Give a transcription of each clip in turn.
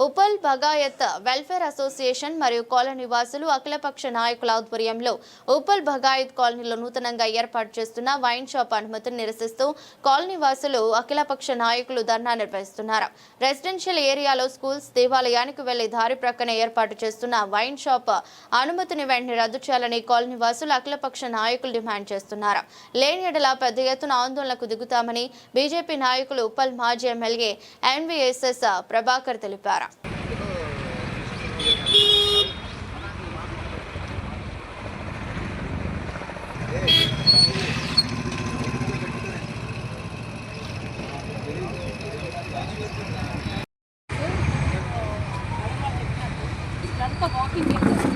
Uppal Bagayat welfare association మరియు colony నివాసులు అఖిలపక్ష నాయకుల ఆధ్వర్యంలో ఉపల్ భగాయత్ కాలనీలో నూతనంగా ఏర్పాటు చేస్తున్న వైన్ షాప్ అనుమతిని నిరసిస్తూ కాలనీ వాసులు అఖిలపక్ష నాయకులు ధర్నా నిర్వహిస్తున్నారు. రెసిడెన్షియల్ ఏరియాలో స్కూల్స్ దేవాలయానికి వెళ్ళే దారి ప్రక్కన ఏర్పాటు చేస్తున్న వైన్ షాప్ అనుమతిని వెంటనే రద్దు చేయాలని కాలనీ వాసులు అఖిలపక్ష నాయకులు డిమాండ్ చేస్తున్నారు. లేని ఎడల పెద్ద ఎత్తున ఆందోళనకు దిగుతామని బీజేపీ నాయకులు ఉప్పల్ మాజీ ఎమ్మెల్యే ఎన్వీఎస్ఎస్ ప్రభాకర్ తెలిపారు ఇదంతా వాకింగ్ చేస్తారు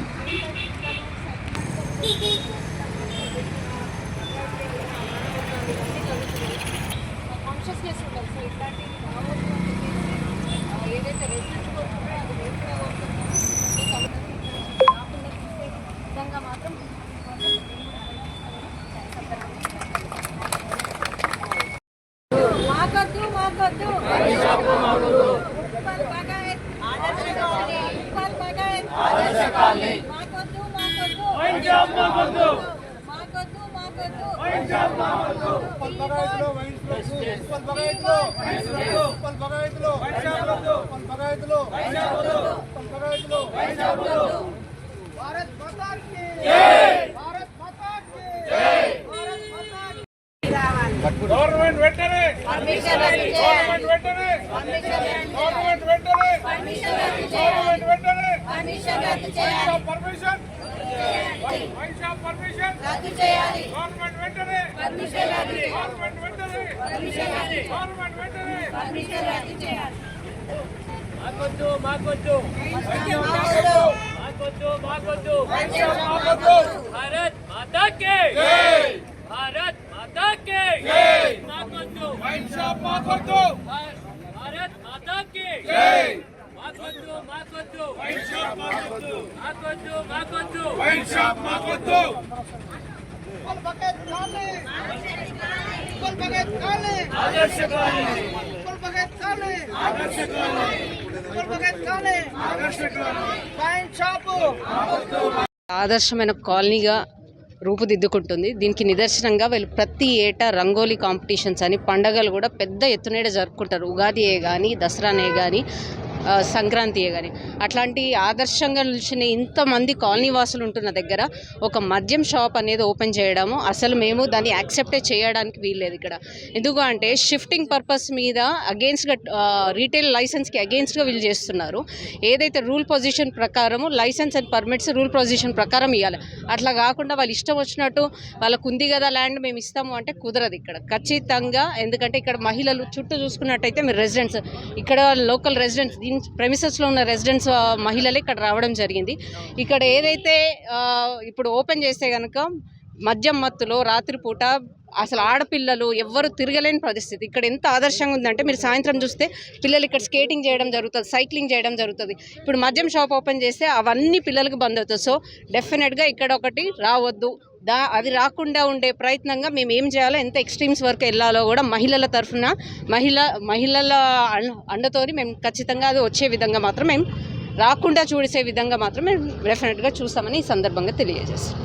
కాన్షియస్నెస్ ఉండాలి సో ఇట్లాంటివి రావద్దు అని చెప్పేసి ఆ, ఏదైతే రెసిడెన్స్ కోరుకుంటారో అది వేరుగా కాకుండా చూసే విధంగా మాత్రం మాకొద్దు మాకొద్దు మాకొద్దు ఉప్పల్ బగాయత్లో వైన్స్లకు, ఉప్పల్ బగాయత్లో వైన్స్లకు, ఉప్పల్ బగాయత్లో వైన్స్లకు, ఉప్పల్ బగాయత్లో వైన్స్లకు, ఉప్పల్ బగాయత్లో వైన్స్లకు. భారత్ మాతా కీ భారత్ మాతా కీ భారత్ మాతా కీ గవర్నమెంట్ వెంటనే గవర్నమెంట్ వెంటనే గవర్నమెంట్ వెంటనే గవర్నమెంట్ వెంటనే పర్మిషన్ పర్మిషన్ గవర్నమెంట్ వెంటనే గవర్నమెంట్ వెంటనే గవర్నమెంట్ వెంటనే మాకొద్దు మాకొద్దు. మాకొద్దు. మాకొద్దు. భారత్ మాతా కే మాతా కే మాకొద్దు. వైన్ షాప్ మాకొద్దు. భారత్ మాతా కే మాకొద్దు మాకొద్దు. వైన్ షాప్ మాకొద్దు. మాకొద్దు మాకొద్దు. వైన్ షాప్ మాకొద్దు. Uppal Bagayat colony Uppal Bagayat colony Adarsh colony Uppal Bagayat colony Adarsh colony Uppal Bagayat colony. Adarsh colony. Wine shop. ఆదర్శమైన కాలనీగా రూపుదిద్దుకుంటుంది. దీనికి నిదర్శనంగా వీళ్ళు ప్రతి ఏటా రంగోలీ కాంపిటీషన్స్ అని పండగలు కూడా పెద్ద ఎత్తునేడ జరుపుకుంటారు. ఉగాదియే కానీ దసరానే కానీ సంక్రాంతియే కానీ అట్లాంటి ఆదర్శంగా నిలిచిన ఇంతమంది కాలనీ వాసులు ఉంటున్న దగ్గర ఒక మద్యం షాప్ అనేది ఓపెన్ చేయడము అసలు మేము దాన్ని యాక్సెప్టే చేయడానికి వీల్లేదు ఇక్కడ. ఎందుకు అంటే షిఫ్టింగ్ పర్పస్ మీద అగేన్స్ట్గా రీటైల్ లైసెన్స్కి అగేన్స్ట్గా వీళ్ళు చేస్తున్నారు. ఏదైతే రూల్ పొజిషన్ ప్రకారము license and permits rule position ప్రకారం ఇవ్వాలి అట్లా కాకుండా వాళ్ళు ఇష్టం వచ్చినట్టు వాళ్ళకు ఉంది కదా ల్యాండ్ మేము ఇస్తాము అంటే కుదరదు ఇక్కడ. ఖచ్చితంగా ఎందుకంటే ఇక్కడ మహిళలు చుట్టూ చూసుకున్నట్టయితే మీరు రెసిడెంట్స్ ఇక్కడ లోకల్ రెసిడెంట్స్ దీని ప్రెమిసెస్లో ఉన్న రెసిడెంట్స్ మహిళలే ఇక్కడ రావడం జరిగింది. ఇక్కడ ఏదైతే ఇప్పుడు ఓపెన్ చేస్తే కనుక మద్యం మత్తులో రాత్రిపూట అసలు ఆడపిల్లలు ఎవ్వరు తిరగలేని పరిస్థితి. ఇక్కడ ఎంత ఆదర్శంగా ఉందంటే మీరు సాయంత్రం చూస్తే పిల్లలు ఇక్కడ స్కేటింగ్ చేయడం జరుగుతుంది సైక్లింగ్ చేయడం జరుగుతుంది. ఇప్పుడు మద్యం షాప్ ఓపెన్ చేస్తే అవన్నీ పిల్లలకు బంద్ అవుతుంది సో డెఫినెట్గా ఇక్కడ ఒకటి రావద్దు. దా అది రాకుండా ఉండే ప్రయత్నంగా మేము ఏం చేయాలో ఎంత ఎక్స్ట్రీమ్స్ వరకు వెళ్ళాలో కూడా మహిళల తరఫున మహిళ మహిళల అండ- అండతోని మేము ఖచ్చితంగా అది వచ్చే విధంగా మాత్రం మేము రాకుండా చూసే విధంగా మాత్రం మేము డెఫినెట్గా చూస్తామని ఈ సందర్భంగా తెలియజేస్తాం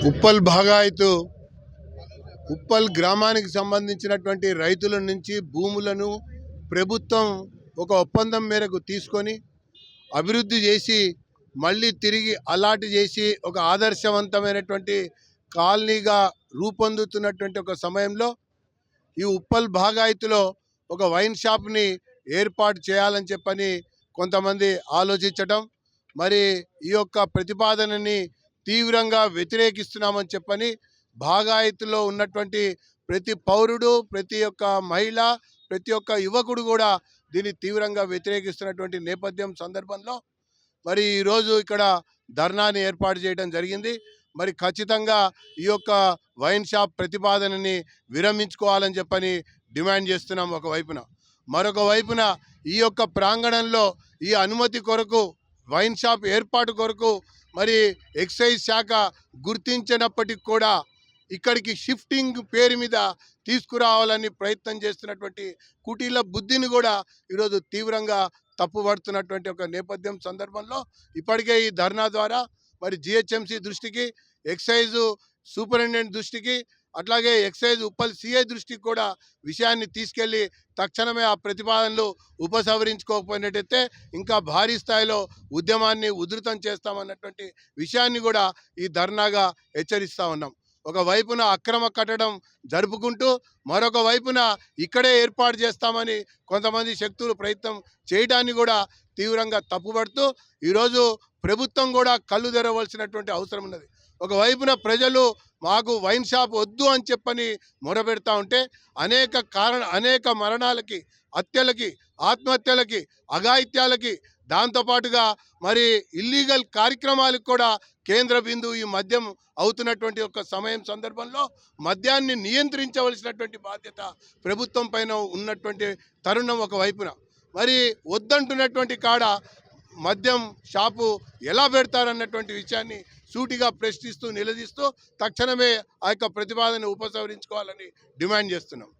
ఉప్పల్ భాగాయతు ఉప్పల్ గ్రామానికి సంబంధించినటువంటి రైతుల నుంచి భూములను ప్రభుత్వం ఒక ఒప్పందం మేరకు తీసుకొని అభివృద్ధి చేసి మళ్ళీ తిరిగి అలాట్ చేసి ఒక ఆదర్శవంతమైనటువంటి కాలనీగా రూపొందుతున్నటువంటి ఒక సమయంలో ఈ ఉప్పల్ భాగాయతులో ఒక వైన్ షాప్ని ఏర్పాటు చేయాలని చెప్పని కొంతమంది ఆలోచించటం మరి ఈ యొక్క ప్రతిపాదనని తీవ్రంగా వ్యతిరేకిస్తున్నామని చెప్పని భాగాయతులో ఉన్నటువంటి ప్రతి పౌరుడు ప్రతి ఒక్క మహిళ ప్రతి ఒక్క యువకుడు కూడా దీన్ని తీవ్రంగా వ్యతిరేకిస్తున్నటువంటి నేపథ్యం సందర్భంలో మరి ఈరోజు ఇక్కడ ధర్నాని ఏర్పాటు చేయడం జరిగింది. మరి ఖచ్చితంగా ఈ యొక్క వైన్ షాప్ ప్రతిపాదనని విరమించుకోవాలని చెప్పని డిమాండ్ చేస్తున్నాం ఒక వైపున. మరొక వైపున ఈ యొక్క ప్రాంగణంలో ఈ అనుమతి కొరకు వైన్ షాప్ ఏర్పాటు కొరకు మరి ఎక్సైజ్ శాఖ గుర్తించినప్పటికి కూడా ఇక్కడికి షిఫ్టింగ్ పేరు మీద తీసుకురావాలని ప్రయత్నం చేస్తున్నటువంటి కుటీల బుద్ధిని కూడా ఈరోజు తీవ్రంగా తప్పుపడుతున్నటువంటి ఒక నేపథ్యం సందర్భంలో ఇప్పటికే ఈ ధర్నా ద్వారా మరి జిహెచ్ఎంసీ దృష్టికి ఎక్సైజు సూపరింటెండెంట్ దృష్టికి అట్లాగే ఎక్సైజ్ ఉప్పల్ సిఐ దృష్టికి కూడా విషయాన్ని తీసుకెళ్ళి తక్షణమే ఆ ప్రతిపాదనలు ఉపసంహరించుకోకపోయినట్టయితే ఇంకా భారీ స్థాయిలో ఉద్యమాన్ని ఉధృతం చేస్తామన్నటువంటి విషయాన్ని కూడా ఈ ధర్నాగా హెచ్చరిస్తా ఉన్నాం. ఒకవైపున అక్రమ కట్టడం జరుపుకుంటూ మరొక వైపున ఇక్కడే ఏర్పాటు చేస్తామని కొంతమంది శక్తులు ప్రయత్నం చేయడాన్ని కూడా తీవ్రంగా తప్పుపడుతూ ఈరోజు ప్రభుత్వం కూడా కళ్ళు తెరవలసినటువంటి అవసరం ఉన్నది. ఒకవైపున ప్రజలు మాకు వైన్ షాప్ వద్దు అని చెప్పని మొరబెడతా ఉంటే అనేక కారణ అనేక మరణాలకి హత్యలకి ఆత్మహత్యలకి అఘాయిత్యాలకి దాంతోపాటుగా మరి ఇల్లీగల్ కార్యక్రమాలకు కూడా కేంద్ర బిందువు ఈ మద్యం అవుతున్నటువంటి ఒక సమయం సందర్భంలో మద్యాన్ని నియంత్రించవలసినటువంటి బాధ్యత ప్రభుత్వం పైన ఉన్నటువంటి తరుణం ఒక వైపున. మరి వద్దంటున్నటువంటి కాడ మద్యం షాపు ఎలా పెడతారన్నటువంటి విషయాన్ని సూటిగా ప్రశ్నిస్తూ నిలదీస్తూ తక్షణమే ఆ యొక్క ప్రతిపాదన ఉపసంహరించుకోవాలని డిమాండ్ చేస్తున్నాం.